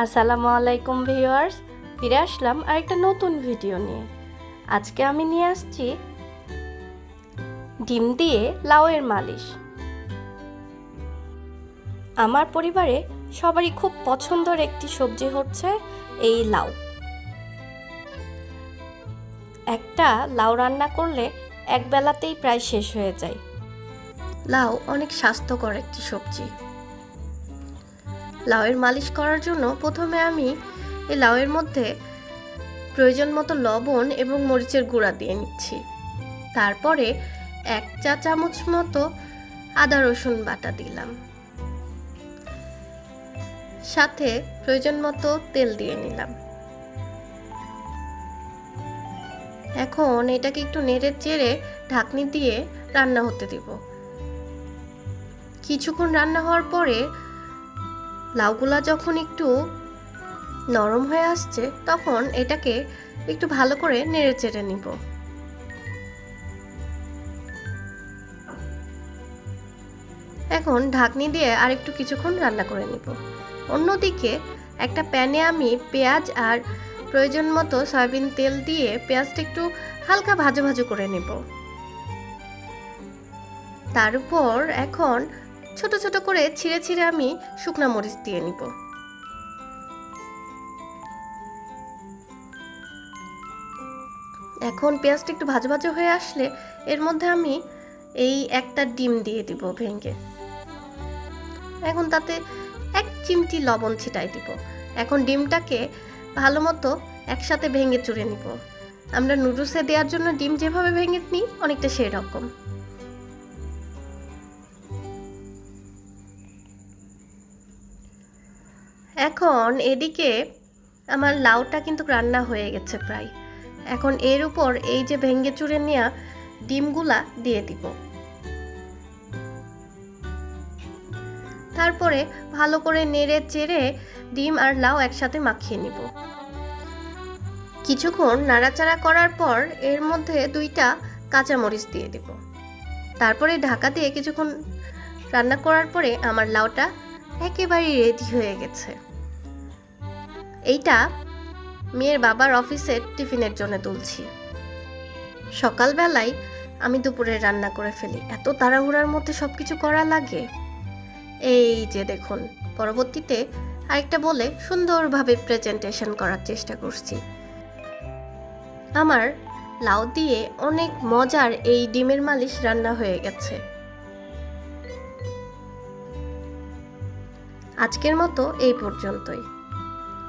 আসসালামু আলাইকুম ভিউয়ার্স, ফিরে আসলাম আরেকটা নতুন ভিডিও নিয়ে। আজকে আমি নিয়ে আসছি ডিম দিয়ে লাউয়ের মালিশ। আমার পরিবারে সবারই খুব পছন্দের একটি সবজি হচ্ছে এই লাউ। একটা লাউ রান্না করলে এক বেলাতেই প্রায় শেষ হয়ে যায়। লাউ অনেক স্বাস্থ্যকর একটি সবজি। লাউয়ের মালিশ করার জন্য প্রথমে আমি এই লাউয়ের মধ্যে প্রয়োজন মতো লবণ এবং মরিচের গুঁড়া দিয়ে নিচ্ছি। তারপরে এক চা চামচ মতো আদা রসুন বাটা দিলাম। সাথে প্রয়োজন মতো তেল দিয়ে নিলাম। এখন এটাকে একটু নেড়ে চেড়ে ঢাকনি দিয়ে রান্না হতে দিব। কিছুক্ষণ রান্না হওয়ার পরে লাউগুলা যখন একটু নরম হয়ে আসছে, তখন এটাকে একটু ভালো করে নেড়ে চেড়ে নিব। এখন ঢাকনি দিয়ে আর একটু কিছুক্ষণ রান্না করে নিব। অন্যদিকে একটা প্যানে আমি পেঁয়াজ আর প্রয়োজন মতো সয়াবিন তেল দিয়ে পেঁয়াজটা একটু হালকা ভাজা ভাজা করে নেব। তার উপর এখন ছোট ছোট করে ছিঁড়ে ছিঁড়ে আমি শুকনা মরিচ দিয়ে নিব। এখন পেঁয়াজটা একটু ভাজা ভাজা হয়ে আসলে এর মধ্যে আমি এই একটা ডিম দিয়ে দিব ভেঙে। এখন তাতে এক চিমটি লবণ ছিটাই দিব। এখন ডিমটাকে ভালো মতো একসাথে ভেঙে চুড়ে নিব। আমরা নুডলসে দেওয়ার জন্য ডিম যেভাবে ভেঙে নিই অনেকটা সেই রকম এখন এদিকে আমার লাউটা কিন্তু রান্না হয়ে গেছে প্রায়। এখন এর উপর এই যে ভেঙ্গে চুরে নেওয়া ডিমগুলা দিয়ে দিব। তারপরে ভালো করে নেড়ে চেড়ে ডিম আর লাউ একসাথে মাখিয়ে নিব। কিছুক্ষণ নাড়াচাড়া করার পর এর মধ্যে দুইটা কাঁচামরিচ দিয়ে দিব। তারপরে ঢাকা দিয়ে কিছুক্ষণ রান্না করার পরে আমার লাউটা একেবারেই রেডি হয়ে গেছে। এইটা মেয়ের বাবার অফিসের টিফিনের জন্য তুলছি। সকালবেলায় আমি দুপুরে রান্না করে ফেলি। এত তাড়াহুড়ার মধ্যে সব কিছু করা লাগে? এই যে দেখুন, পরবর্তীতে আরেকটা বলে সুন্দরভাবে প্রেজেন্টেশন করার চেষ্টা করছি। আমার লাউ দিয়ে অনেক মজার এই ডিমের মালিশ রান্না হয়ে গেছে। আজকের মতো এই পর্যন্তই।